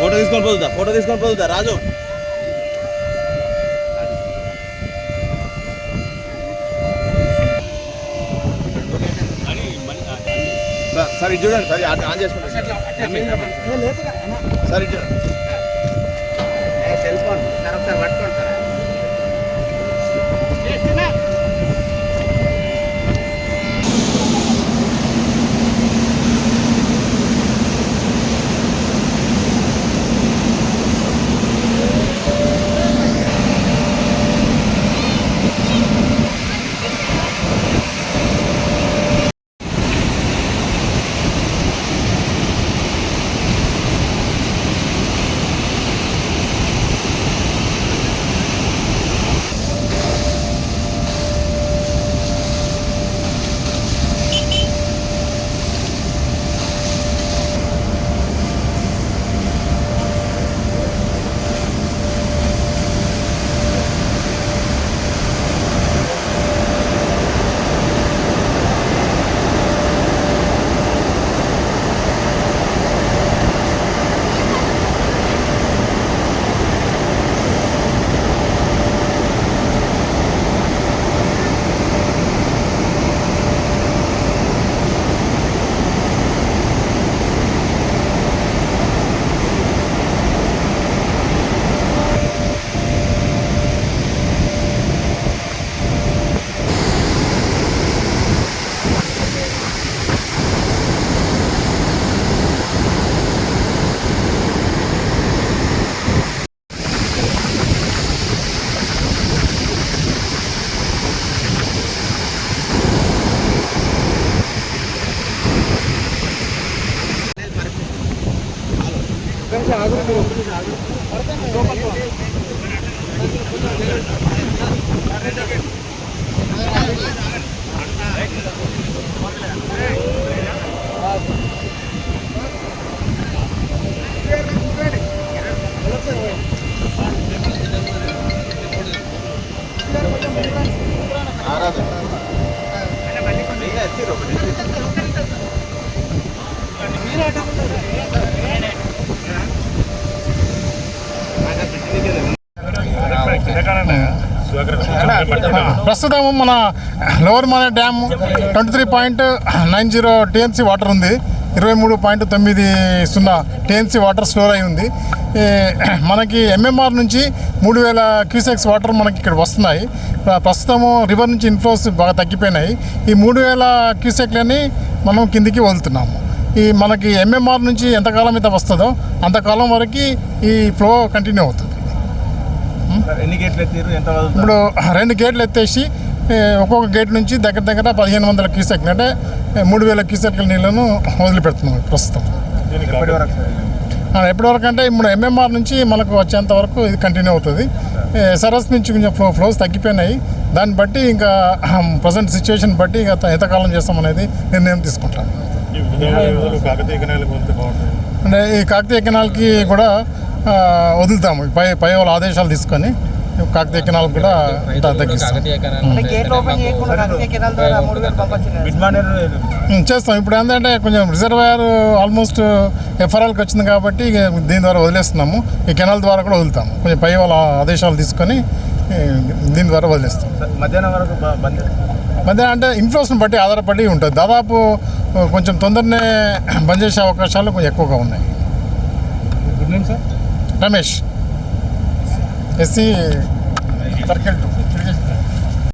Photo తీసుకొని పోతుందా photo తీసుకొని పోతుందా రాజు. సార్ సార్ ఇది చూడండి సార్ ఆన్ చేసుకోండి సార్ ఇది చూడండి. Cell phone. సార్ ఒకసారి పట్టుకోండి సార్. ఆ, రాజు ఇంకా ప్రస్తుతం మన లోవర్ మన dam twenty three point nine zero TMC water ఉంది. ఇరవై మూడు పాయింట్ తొమ్మిది సున్నా టీఎంసీ వాటర్ స్టోర్ అయి ఉంది. మనకి ఎంఎంఆర్ నుంచి మూడు వేల క్యూసెక్స్ వాటర్ మనకి ఇక్కడ వస్తున్నాయి. ప్రస్తుతము రివర్ నుంచి ఇన్ఫ్లోస్ బాగా తగ్గిపోయినాయి. ఈ మూడు వేల క్యూసెక్లని మనం కిందికి వదులుతున్నాము. ఈ మనకి ఎంఎంఆర్ నుంచి ఎంతకాలం అయితే వస్తుందో అంతకాలం వరకు ఈ ఫ్లో కంటిన్యూ అవుతుంది. ఎన్ని గేట్లు ఎత్తిర్రు? ఎంత? ఇప్పుడు రెండు గేట్లు ఎత్తేసి ఒక్కొక్క గేట్ నుంచి దగ్గర దగ్గర పదిహేను వందల క్యూసెక్ అంటే మూడు వేల క్యూసెక్ల నీళ్ళను వదిలిపెడుతున్నాం ప్రస్తుతం. ఎప్పటి వరకు అంటే ఇప్పుడు ఎంఎంఆర్ నుంచి మనకు వచ్చేంత వరకు ఇది కంటిన్యూ అవుతుంది. సరస్ నుంచి కొంచెం ఫ్లో ఫ్లోస్ తగ్గిపోయినాయి. దాన్ని బట్టి ఇంకా ప్రజెంట్ సిచ్యువేషన్ బట్టి ఇక ఎంతకాలం చేస్తాం అనేది నిర్ణయం తీసుకుంటాం అంటే ఈ కాకతీయ కెనాల్కి కూడా వదులుతాము. పై పై వాళ్ళ ఆదేశాలు తీసుకొని కాకతీయ కెనాల్కి కూడా తగ్గిస్తాం. కెనాల్ చేస్తాం. ఇప్పుడు ఏంటంటే కొంచెం రిజర్వాయర్ ఆల్మోస్ట్ ఎఫ్ఆర్ఎల్కి వచ్చింది కాబట్టి దీని ద్వారా వదిలేస్తున్నాము. ఈ కెనాల్ ద్వారా కూడా వదులుతాము. కొంచెం పై వాళ్ళ ఆదేశాలు తీసుకొని దీని ద్వారా వదిలేస్తాం. మధ్యాహ్నం వరకు బ- బంద్ మధ్య అంటే ఇన్ఫ్లోస్ని బట్టి ఆధారపడి ఉంటుంది. దాదాపు కొంచెం తొందరనే బంద్ చేసే అవకాశాలు కొంచెం ఎక్కువగా ఉన్నాయి. Good name sir. Ramesh SC circle two